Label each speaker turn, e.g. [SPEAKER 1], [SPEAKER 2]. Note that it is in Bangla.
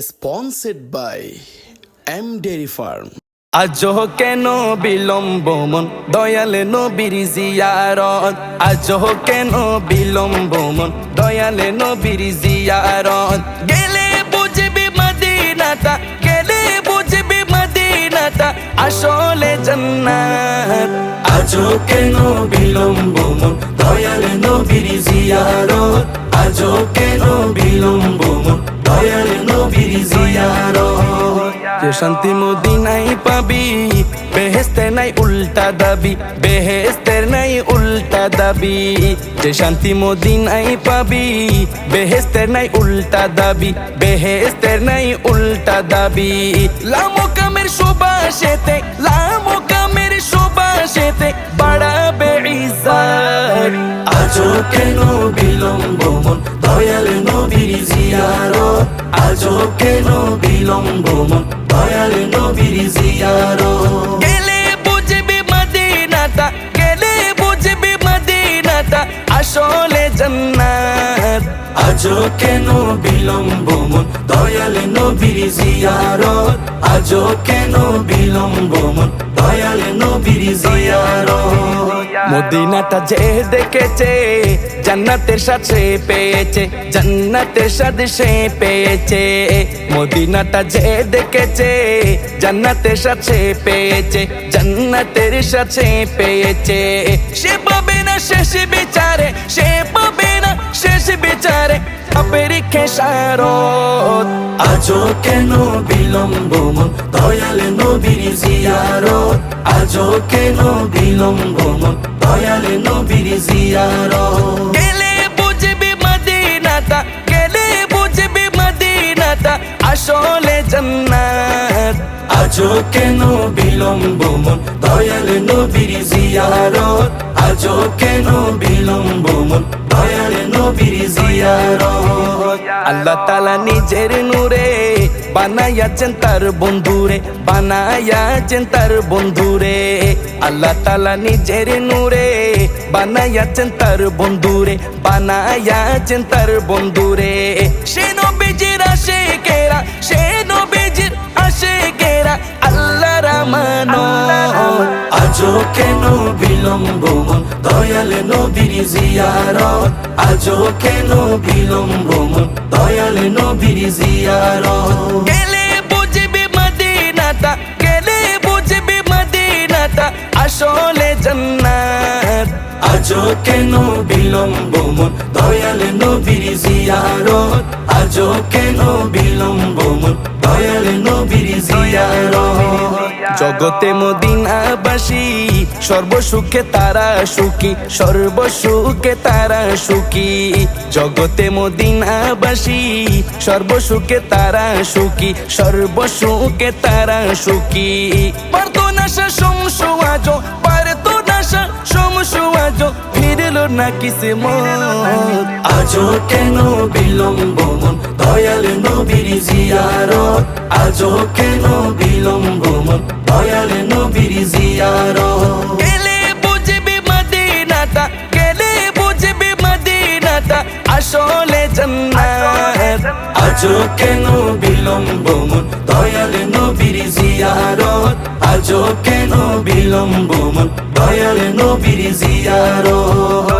[SPEAKER 1] sponsored by M Dairy Farm.
[SPEAKER 2] আজো কেন বিলম্ব মন? দয়ালে নবীর জিয়ারত। আজো কেন বিলম্ব মন? দয়ালে নবীর জিয়ারত। গেলে বুঝবি মদিনাটা, গেলে বুঝবি মদিনাটা, আসলে জান্নাত। আজো কেন বিলম্ব মন? দয়ালে নবীর জিয়ারত। আজো কেন বিলম্ব মন? দয়ালে জিয়ারত যে শান্তি মদিনাই পাবি বেহেস্তে নাই উল্টা দাবি বেহেস্তের নাই উল্টা দাবি। যে শান্তি মদিনাই পাবি বেহেস্তের নাই উল্টা দাবি বেহেস্তের নাই উল্টা দাবি। লামো কামের সুবাসেতে লামো কামের সুবাসেতে বাড়াবে ইজ্জত। আজও কেন বিলম্ব মন, দয়াল নবীর জিয়ারত? আজও কেন বিলম্ব মন দয়াল নবীর জিয়ারত। গেলে বুঝবি মদিনাটা গেলে বুঝবি মদিনাটা আসলে জান্নাত। আজও কেন বিলম্ব মন দয়াল নবীর জিয়ারত। আজও কেন বিলম্ব মন দয়াল নবীর জিয়ারত। মদিনাটা যে দেখেছে, জান্নাতের সাথে পেয়েছে, জান্নাতের সাথে সে পেয়েছে। মদিনাটা যে দেখেছে, জান্নাতের সাথে পেয়েছে, জান্নাতের সাথে পেয়েছে। সে পাবে না শেষ বিচারে, সে পাবে না শেষ বিচারে আপের খেসারত। আজও কেন বিলম্ব দয়াল নবীর জিয়ারত? আজও কেন বিলম্ব দয়াল নবীর জিয়ারত। গেলে বুঝবি মদিনাটা গেলে বুঝবি মদিনাটা? আসলে জান্নাত। আজও কেন বিলম্ব মন? দয়াল নবীর জিয়ারত। আজও কেন বিলম্ব মন? দয়াল নবীর জিয়ারত। আল্লাহ তালা নিজের নূরে বানাইয়াছেন তার বন্ধুরে বানাইয়াছেন তার বন্ধুরে। আল্লাহ তালা নিজের নূরে বানাইয়াছেন তার বন্ধুরে বানাইয়াছেন তার বন্ধুরে। সে নবীজির আসে কেরা সে নবীজির আসে কেরা আল্লাহ রামানো আজও কেন বিলম্ব মন? দয়াল নবীর জিয়ারত। আজও কেন বিলম্ব মন? দয়াল নবীর জিয়ারত গেলে বুঝবি মদিনাটা গেলে বুঝবি মদিনাটা আসলে জান্নাত আজও কেন বিলম্ব মন দয়াল নবীর জিয়ারত আজও কেন বিলম্ব মন দয়াল নবীর জগতে মদিনাবাসী, সর্বসুখে তারা সুখী, সর্বসুখে তারা সুখী। জগতে মদিনাবাসী, সর্বসুখে তারা সুখী, সর্বসুখে তারা সুখী। পারতো নাশা সমসু আজো, পারতো নাশা সমসু আজো, ফিরল না কিসে মত আজও কেন বিলম্ব মন? নবীর জিয়ারত। আজও কেন বিলম্ব দয়াল নবীর জিয়ারত। গেলে বুঝবি মদিনাটা গেলে বুঝবি মদিনাটা আসলে জান্নাত। আজও কেন বিলম্ব দয়াল নবীর জিয়ারত। আজও কেন বিলম্ব দয়াল নবীর জিয়ারত।